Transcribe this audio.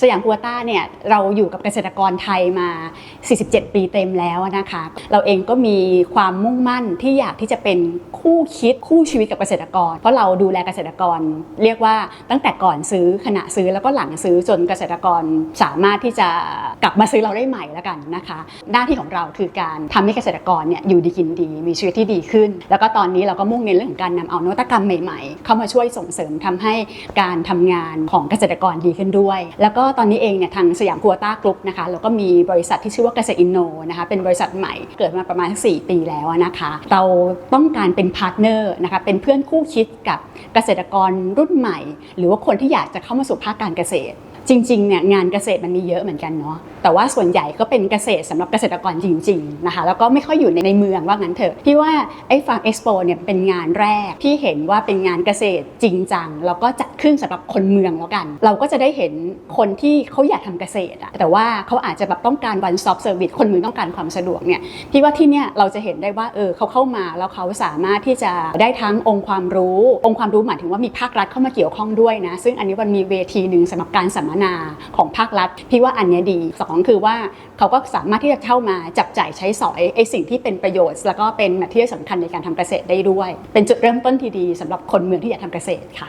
สยามกัวต้าเนี่ยเราอยู่กับเกษตรกรไทยมา 47 ปีเต็มแล้วนะคะ เราเองก็มีความมุ่งมั่นที่อยากที่จะเป็นคู่คิดคู่ชีวิตกับเกษตรกร เพราะเราดูแลเกษตรกร เรียกว่าตั้งแต่ก่อนซื้อขณะซื้อแล้วก็หลังซื้อจนเกษตรกรสามารถที่จะกลับมาซื้อเราได้ใหม่แล้วกันนะคะ หน้าที่ของเราคือการทำให้เกษตรกรเนี่ยอยู่ดีกินดี มีชีวิตที่ดีขึ้น แล้วก็ตอนนี้เราก็มุ่งเน้นเรื่องของการนำเอานวัตกรรมใหม่ๆ เข้ามาช่วยส่งเสริมทำให้การทำงานของเกษตรกรดีขึ้นด้วย แล้วก็็ตอนนี้เองเนี่ยทางสยามคัวต้ากรุ๊ปนะคะเราก็มีบริษัทที่ชื่อว่าเกษตรอินโนนะคะเป็นบริษัทใหม่เกิดมาประมาณสัก4ปีแล้วนะคะ เราต้องการเป็นพาร์ทเนอร์นะคะเป็นเพื่อนคู่คิดกับเกษตรกรรุ่นใหม่ หรือว่าคนที่อยากจะเข้ามาสู่ภาคการเกษตร จริงๆเนี่ยงานเกษตรมันมีเยอะเหมือนกันเนาะแต่ว่าส่วนใหญ่ก็เป็นเกษตรสำหรับเกษตรกรจริงๆนะคะแล้วก็ไม่ค่อยอยู่ในในเมืองว่างั้นเถอะพี่ว่าไอ้ฟาร์มเอ็กซ์โปเนี่ยเป็นงานแรกที่เห็นว่าเป็นงานเกษตรจริงจังแล้วก็จัดขึ้นสำหรับคนเมืองแล้วกัน เราก็จะได้เห็นคนที่เขาอยากทำเกษตรอะแต่ว่าเขาอาจจะแบบต้องการ one stop service คนเมืองต้องการความสะดวกเนี่ยพี่ว่าที่เนี่ยเราจะเห็นได้ว่าเออเขาเข้ามาแล้วเขาสามารถที่จะได้ทั้งองค์ความรู้ องค์ความรู้หมายถึงว่ามีภาครัฐเข้ามาเกี่ยวข้องด้วยนะซึ่งอันนี้มันมีเวทีหนึ่งสำหรับการสัมมนาของภาครัฐพี่ว่าอันนี้ดีสองคือว่าเขาก็สามารถที่จะเข้ามาจับจ่ายใช้สอยไอ้สิ่งที่เป็นประโยชน์ แล้วก็เป็นทที่สำคัญในการทำเกษตรได้ด้วย เป็นจุดเริ่มต้นที่ดีสำหรับคนเมืองที่อยากทำเกษตรค่ะ